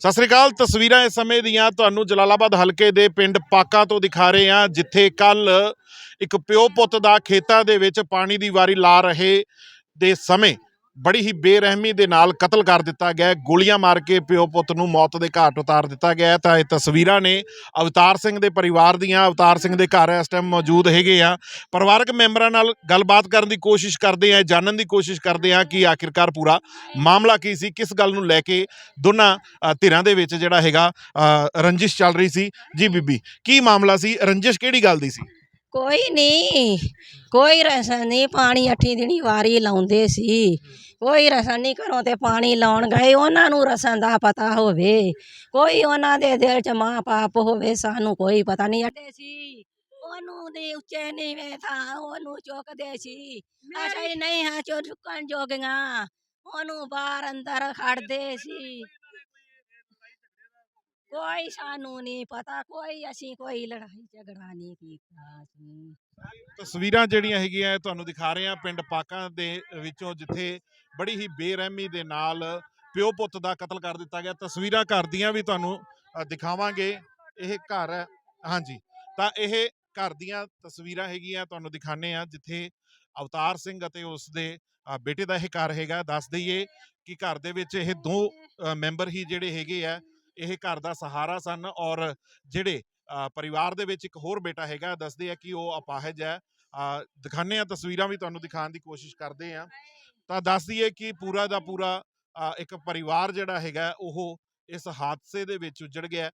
ਸਤਿ ਸ੍ਰੀ ਅਕਾਲ, ਤਸਵੀਰਾਂ ਇਸ ਸਮੇਂ ਦੀਆਂ ਤੁਹਾਨੂੰ ਜਲਾਲਾਬਾਦ ਹਲਕੇ ਦੇ ਪਿੰਡ ਪਾਕਾ ਤੋਂ ਦਿਖਾ ਰਹੇ ਹਾਂ, ਜਿੱਥੇ ਕੱਲ ਇੱਕ ਪਿਓ ਪੁੱਤ ਦਾ ਖੇਤਾਂ ਦੇ ਵਿੱਚ ਪਾਣੀ ਦੀ ਵਾਰੀ ਲਾ ਰਹੇ ਦੇ ਸਮੇਂ ਬੜੀ ਹੀ ਬੇਰਹਿਮੀ ਦੇ ਨਾਲ ਕਤਲ ਕਰ ਦਿੱਤਾ ਗਿਆ ਗੋਲੀਆਂ ਮਾਰ ਕੇ ਪਿਓ ਪੁੱਤ ਨੂੰ ਮੌਤ ਦੇ ਘਾਟ ਉਤਾਰ ਦਿੱਤਾ ਗਿਆ ਤਾਂ ਇਹ ਤਸਵੀਰਾਂ ਨੇ ਅਵਤਾਰ ਸਿੰਘ ਦੇ ਪਰਿਵਾਰ ਦੀਆਂ। ਅਵਤਾਰ ਸਿੰਘ ਦੇ ਘਰ ਇਸ ਟਾਈਮ ਮੌਜੂਦ ਹੈਗੇ ਆ। ਪਰਿਵਾਰਕ ਮੈਂਬਰਾਂ ਨਾਲ ਗੱਲਬਾਤ ਕਰਨ ਦੀ ਕੋਸ਼ਿਸ਼ ਕਰਦੇ ਆ, ਜਾਣਨ ਦੀ ਕੋਸ਼ਿਸ਼ ਕਰਦੇ ਆ ਕਿ ਆਖਿਰਕਾਰ ਪੂਰਾ ਮਾਮਲਾ ਕੀ ਸੀ, ਕਿਸ ਗੱਲ ਨੂੰ ਲੈ ਕੇ ਦੋਨਾਂ ਧਿਰਾਂ ਦੇ ਵਿੱਚ ਜਿਹੜਾ ਹੈਗਾ ਰੰਜਿਸ਼ ਚੱਲ ਰਹੀ ਸੀ। ਜੀ ਬੀਬੀ, ਕੀ ਮਾਮਲਾ ਸੀ? ਰੰਜਿਸ਼ ਕਿਹੜੀ ਗੱਲ ਦੀ ਸੀ? ਕੋਈ ਨਹੀਂ ਕੋਈ ਰਸਨ ਨਹੀਂ ਪਾਣੀ ਅੱਠੀ ਦਿਨੀ ਵਾਰੀ ਲਾਉਂਦੇ ਸੀ। ਕੋਈ ਰਸਨ ਨਹੀਂ ਘਰੋਂ ਤੇ ਪਾਣੀ ਲਾਉਣ ਗਏ ਉਹਨਾਂ ਨੂੰ ਰਸਨ ਦਾ ਪਤਾ ਹੋਵੇ। ਕੋਈ ਉਹਨਾਂ ਦੇ ਦਿਲ 'ਚ ਮਾਂ ਪਾਪ ਹੋਵੇ ਸਾਨੂੰ ਕੋਈ ਪਤਾ ਨਹੀਂ ਅੱਡੇ ਸੀ ਉਹਨੂੰ ਦੇ ਉੱਚੇ ਨੀਵੇਂ ਥਾਂ ਉਹਨੂੰ ਚੁੱਕਦੇ ਸੀ। ਅਸੀਂ ਨਹੀਂ ਹਾਂ ਚੋ ਚੁੱਕਣ ਜੋਗੀਆਂ ਉਹਨੂੰ ਬਾਹਰ ਅੰਦਰ ਖੜਦੇ ਸੀ। ਕੋਈ ਸਾਨੂੰ ਨਹੀਂ ਪਤਾ ਕੋਈ ਅਸੀਂ ਕੋਈ ਲੜਾਈ ਝਗੜਾ ਨਹੀਂ ਕੀਤਾ ਸੀ ਤਸਵੀਰਾਂ ਜਿਹੜੀਆਂ ਹੈਗੀਆਂ ਇਹ ਤੁਹਾਨੂੰ ਦਿਖਾ ਰਹੇ ਆ ਪਿੰਡ ਪਾਕਾਂ ਦੇ ਵਿੱਚੋਂ ਜਿੱਥੇ ਬੜੀ ਹੀ ਬੇਰਹਿਮੀ ਦੇ ਨਾਲ ਪਿਓ ਪੁੱਤ ਦਾ ਕਤਲ ਕਰ ਦਿੱਤਾ ਗਿਆ ਤਸਵੀਰਾਂ ਘਰ ਦੀਆਂ ਵੀ ਤੁਹਾਨੂੰ ਅ, ਦਿਖਾਵਾਂਗੇ ਇਹ ਘਰ ਹੈ ਹਾਂਜੀ ਤਾਂ ਇਹ ਘਰ ਦੀਆਂ ਤਸਵੀਰਾਂ ਹੈਗੀਆਂ ਤੁਹਾਨੂੰ ਦਿਖਾਣੇ ਆ ਜਿੱਥੇ ਅਵਤਾਰ ਸਿੰਘ ਅਤੇ ਉਸ ਦੇ ਅ, ਬੇਟੇ ਦਾ ਇਹ ਘਰ ਹੈਗਾ ਦੱਸ ਦਈਏ ਕਿ ਘਰ ਦੇ ਵਿੱਚ ਇਹ ਦੋ ਅ, ਮੈਂਬਰ ਹੀ ਜਿਹੜੇ ਹੈਗੇ ਆ ਇਹ ਘਰ ਦਾ ਸਹਾਰਾ ਸਨ ਔਰ ਜਿਹੜੇ ਪਰਿਵਾਰ ਦੇ ਵਿੱਚ ਇੱਕ ਹੋਰ ਬੇਟਾ ਹੈਗਾ ਦੱਸਦੇ ਆ ਕਿ ਉਹ ਅਪਾਹਜ ਹੈ। ਦਿਖਾਉਂਦੇ ਆ ਤਸਵੀਰਾਂ ਵੀ ਤੁਹਾਨੂੰ ਦਿਖਾਉਣ ਦੀ ਕੋਸ਼ਿਸ਼ ਕਰਦੇ ਆ ਤਾਂ ਦੱਸ ਦਈਏ ਕਿ ਪੂਰਾ ਦਾ ਪੂਰਾ ਇੱਕ ਪਰਿਵਾਰ ਜਿਹੜਾ ਹੈਗਾ ਉਹ ਇਸ ਹਾਦਸੇ ਦੇ ਵਿੱਚ ਉਜੜ ਗਿਆ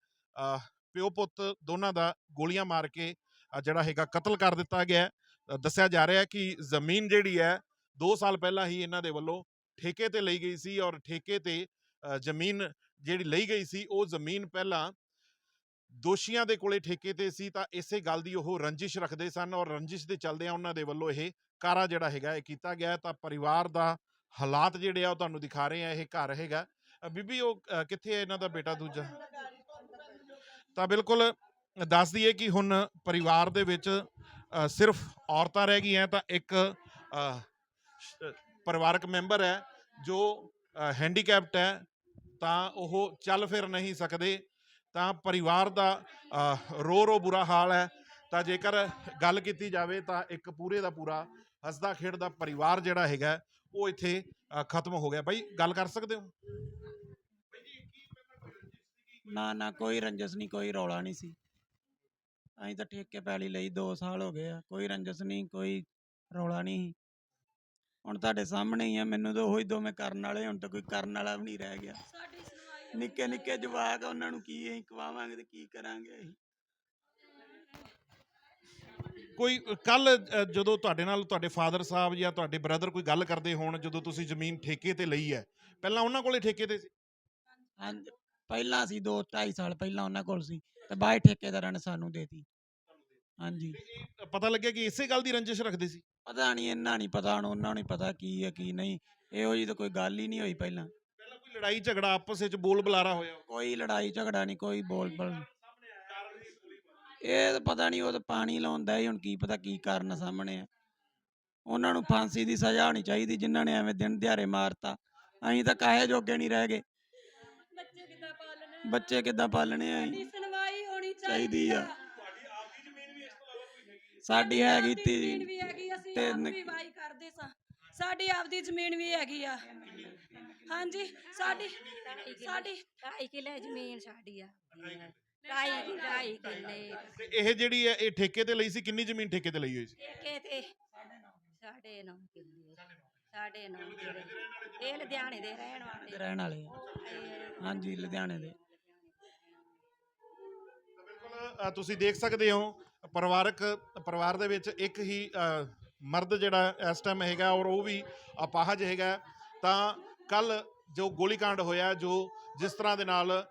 ਪਿਓ ਪੁੱਤ ਦੋਨਾਂ ਦਾ ਗੋਲੀਆਂ ਮਾਰ ਕੇ ਜਿਹੜਾ ਹੈਗਾ ਕਤਲ ਕਰ ਦਿੱਤਾ ਗਿਆ ਦੱਸਿਆ ਜਾ ਰਿਹਾ ਹੈ ਕਿ ਜ਼ਮੀਨ ਜਿਹੜੀ ਹੈ 2 ਸਾਲ ਪਹਿਲਾਂ ਹੀ ਇਹਨਾਂ ਦੇ ਵੱਲੋਂ ਠੇਕੇ ਤੇ ਲਈ ਗਈ ਸੀ ਔਰ ਠੇਕੇ ਤੇ ਜ਼ਮੀਨ ਜਿਹੜੀ ਲਈ ਗਈ ਸੀ, ਉਹ ਜ਼ਮੀਨ ਪਹਿਲਾਂ ਦੋਸ਼ੀਆਂ ਦੇ ਕੋਲੇ ਠੇਕੇ ਤੇ ਸੀ, ਤਾਂ ਇਸੇ ਗੱਲ ਦੀ ਉਹ ਰੰਜਿਸ਼ ਰੱਖਦੇ ਸਨ ਔਰ ਰੰਜਿਸ਼ ਦੇ ਚੱਲਦਿਆਂ ਉਹਨਾਂ ਦੇ ਵੱਲੋਂ ਇਹ ਕਾਰਾ ਜਿਹੜਾ ਹੈਗਾ, ਇਹ ਕੀਤਾ ਗਿਆ ਤਾਂ ਪਰਿਵਾਰ ਦਾ ਹਾਲਾਤ ਜਿਹੜੇ ਆ, ਉਹ ਤੁਹਾਨੂੰ ਦਿਖਾ ਰਹੇ ਆ ਇਹ ਘਰ ਹੈਗਾ। ਬੀਬੀ ਉਹ ਕਿੱਥੇ ਹੈ ਇਹਨਾਂ ਦਾ ਬੇਟਾ ਦੂਜਾ? ਤਾਂ ਬਿਲਕੁਲ ਦੱਸ ਦਈਏ ਕਿ ਹੁਣ ਪਰਿਵਾਰ ਦੇ ਵਿੱਚ ਸਿਰਫ ਔਰਤਾਂ ਰਹਿ ਗਈਆਂ, ਤਾਂ ਇੱਕ ਪਰਿਵਾਰਕ ਮੈਂਬਰ ਹੈ, ਜੋ ਹੈਂਡੀਕੈਪਟ ਹੈ ਤਾਂ ਉਹ ਚੱਲ ਫਿਰ ਨਹੀਂ ਸਕਦੇ। ਤਾਂ ਪਰਿਵਾਰ ਦਾ ਰੋ ਰੋ ਬੁਰਾ ਹਾਲ ਹੈ। ਤਾਂ ਜੇਕਰ ਗੱਲ ਕੀਤੀ ਜਾਵੇ ਤਾਂ ਇੱਕ ਪੂਰੇ ਦਾ ਪੂਰਾ ਹੱਸਦਾ ਖੇਡਦਾ ਪਰਿਵਾਰ ਜਿਹੜਾ ਹੈਗਾ ਉਹ ਇੱਥੇ ਖਤਮ ਹੋ ਗਿਆ। ਬਾਈ ਗੱਲ ਕਰ ਸਕਦੇ ਹੋ? ਨਾ ਨਾ ਕੋਈ ਰੰਜਸ ਨਹੀਂ ਕੋਈ ਰੌਲਾ ਨਹੀਂ ਸੀ। ਅਸੀਂ ਤਾਂ ਠੇਕੇ ਪੈਲੀ ਲਈ 2 ਸਾਲ ਹੋ ਗਏ ਆ। ਕੋਈ ਰੰਜਸ ਨਹੀਂ ਕੋਈ ਰੌਲਾ ਨਹੀਂ। ਸੀ। ਹੁਣ ਤੁਹਾਡੇ ਸਾਹਮਣੇ ਹੀ ਆ ਮੈਨੂੰ ਤਾਂ ਉਹੀ ਦੋਵੇਂ ਕਰਨ ਵਾਲੇ ਹੁਣ ਤਾਂ ਕੋਈ ਕਰਨ ਵਾਲਾ ਵੀ ਨਹੀਂ ਰਹਿ ਗਿਆ। ਨਿੱਕੇ ਨਿੱਕੇ ਜਵਾਕ ਆ, ਉਹਨਾਂ ਨੂੰ ਕੀ ਅਸੀਂ ਕਵਾਵਾਂਗੇ ਤੇ ਕੀ ਕਰਾਂਗੇ ਅਸੀਂ? ਕੋਈ ਕੱਲ ਜਦੋਂ ਤੁਹਾਡੇ ਨਾਲ ਤੁਹਾਡੇ ਫਾਦਰ ਸਾਹਿਬ ਜਾਂ ਤੁਹਾਡੇ ਬ੍ਰਦਰ ਕੋਈ ਗੱਲ ਕਰਦੇ ਹੋਣ ਜਦੋਂ ਤੁਸੀਂ ਜ਼ਮੀਨ ਠੇਕੇ ਤੇ ਲਈ ਹੈ ਪਹਿਲਾਂ ਉਹਨਾਂ ਕੋਲੇ ਠੇਕੇ ਤੇ ਸੀ? ਹਾਂਜੀ ਪਹਿਲਾਂ ਸੀ 2 2.5 ਸਾਲ ਪਹਿਲਾਂ ਉਹਨਾਂ ਕੋਲ ਸੀ ਤੇ ਬਾਅਦ ਠੇਕੇਦਾਰਾਂ ਨੇ ਸਾਨੂੰ ਦੇਤੀ ਹਾਂਜੀ। ਪਤਾ ਲੱਗਿਆ ਕਿ ਇਸੇ ਗੱਲ ਦੀ ਰੰਜਿਸ਼ ਰੱਖਦੇ ਸੀ? ਪਤਾ ਨਹੀਂ ਇੰਨਾ ਨਹੀਂ ਪਤਾ ਹੁਣ ਉਹਨਾਂ ਨੂੰ ਨਹੀਂ ਪਤਾ ਕੀ ਹੈ ਕੀ ਨਹੀਂ। ਇਹੋ ਜੀ ਤਾਂ ਕੋਈ ਗੱਲ ਹੀ ਨਹੀਂ ਹੋਈ ਪਹਿਲਾਂ। ਪਹਿਲਾਂ ਕੋਈ ਲੜਾਈ ਝਗੜਾ ਆਪਸ ਵਿੱਚ ਬੋਲ ਬੁਲਾਰਾ ਹੋਇਆ? ਕੋਈ ਲੜਾਈ ਝਗੜਾ ਨਹੀਂ ਕੋਈ ਬੋਲ ਬਲ ਇਹ ਤਾਂ ਪਤਾ ਨਹੀਂ ਉਹ ਤਾਂ ਪਾਣੀ ਲਾਉਂਦਾ ਹੀ ਹੁਣ ਕੀ ਪਤਾ ਕੀ ਕਾਰਨ ਸਾਹਮਣੇ ਆ। ਉਹਨਾਂ ਨੂੰ ਫਾਂਸੀ ਦੀ ਸਜ਼ਾ ਹੋਣੀ ਚਾਹੀਦੀ ਜਿਨ੍ਹਾਂ ਨੇ ਐਵੇਂ ਦਿਨ ਦਿਹਾੜੇ ਮਾਰਤਾ। ਅਸੀਂ ਤਾਂ ਕਾਹੇ ਜੋਗੇ ਨਹੀਂ ਰਹਿ ਗਏ। ਬੱਚੇ ਕਿੱਦਾਂ ਪਾਲਣੇ ਬੱਚੇ ਕਿੱਦਾਂ ਪਾਲਣੇ ਆ? ਅਸੀਂ ਸੁਣਵਾਈ ਹੋਣੀ ਚਾਹੀਦੀ ਚਾਹੀਦੀ ਆ। ਆ। ਸਾਡੀ ਹੈਗੀ ਤੀ ਜ਼ਮੀਨ ਵੀ ਹੈਗੀ ਅਸੀਂ ਤੇ ਆਪ ਨ- ਵੀ ਵਾਈ ਕਰਦੇ ਸਾਂ। ਸਾਡੀ ਆਪਦੀ ਜ਼ਮੀਨ ਵੀ ਹੈਗੀ ਆ। ਹਾਂਜੀ ਸਾਡੀ ਸਾਡੀ ਢਾਈ ਕਿੱਲੇ ਜ਼ਮੀਨ ਸਾਡੀ ਆ। ਢਾਈ ਢਾਈ ਕਿੱਲੇ। ਤੇ ਇਹ ਜਿਹੜੀ ਹੈ ਇਹ ਠੇਕੇ ਤੇ ਲਈ ਸੀ ਕਿੰਨੀ ਜ਼ਮੀਨ ਠੇਕੇ ਤੇ ਲਈ ਹੋਈ ਸੀ? ਠੇਕੇ ਤੇ ਸਾਡੇ ਨੌ ਕਿੱਲੇ। ਨੌ ਕਿੱਲੇ। ਇਹ ਲੁਧਿਆਣੇ ਦੇ ਰਹਿਣ ਵਾਲੇ। ਰਹਿਣ ਵਾਲੇ ਆ। ਇਹ ਹਾਂਜੀ ਲੁਧਿਆਣੇ ਦੇ। ਬਿਲਕੁਲ ਅ, ਤੁਸੀਂ ਦੇਖ ਸਕਦੇ ਹੋ ਪਰਿਵਾਰਕ, ਪਰਿਵਾਰ ਦੇ ਵਿੱਚ ਇੱਕ ਹੀ ਮਰਦ ਜਿਹੜਾ ਇਸ ਟਾਈਮ ਹੈਗਾ ਔਰ ਉਹ ਵੀ ਅਪਾਹਜ ਹੈਗਾ, ਤਾਂ ਕੱਲ ਜੋ ਗੋਲੀकांड ਹੋਇਆ, ਜੋ ਜਿਸ ਤਰ੍ਹਾਂ ਦੇ ਨਾਲ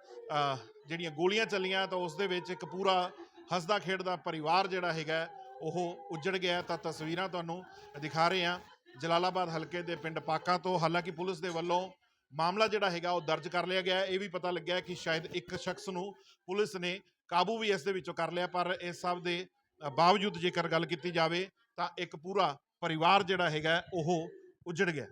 ਜਿਹੜੀਆਂ ਗੋਲੀਆਂ ਚੱਲੀਆਂ, ਤਾਂ ਉਸ ਦੇ ਵਿੱਚ ਇੱਕ ਪੂਰਾ ਹੱਸਦਾ ਖੇਡਦਾ ਪਰਿਵਾਰ ਜਿਹੜਾ ਹੈਗਾ, ਉਹ ਉੱਜੜ ਗਿਆ ਤਾਂ ਤਸਵੀਰਾਂ ਤੁਹਾਨੂੰ ਦਿਖਾ ਰਹੇ ਹਾਂ। ਜਲਾਲਾਬਾਦ ਹਲਕੇ ਦੇ ਪਿੰਡ ਪਾਕਾ ਤੋਂ, ਹਾਲਾਂਕਿ ਪੁਲਿਸ ਦੇ ਵੱਲੋਂ ਮਾਮਲਾ ਜਿਹੜਾ ਹੈਗਾ, ਉਹ ਦਰਜ ਕਰ ਲਿਆ ਗਿਆ ਇਹ ਵੀ ਪਤਾ ਲੱਗਿਆ ਕਿ ਸ਼ਾਇਦ ਇੱਕ ਸ਼ਖਸ ਨੂੰ ਪੁਲਿਸ ਨੇ ਕਾਬੂ ਵੀ ਇਸ ਦੇ ਵਿੱਚੋਂ ਕਰ ਲਿਆ, ਪਰ ਇਸ ਸਭ ਦੇ ਬਾਵਜੂਦ ਜੇਕਰ ਗੱਲ ਕੀਤੀ ਜਾਵੇ ਤਾਂ ਇੱਕ ਪੂਰਾ ਪਰਿਵਾਰ ਜਿਹੜਾ ਹੈਗਾ, ਉਹ ਉੱਜੜ ਗਿਆ।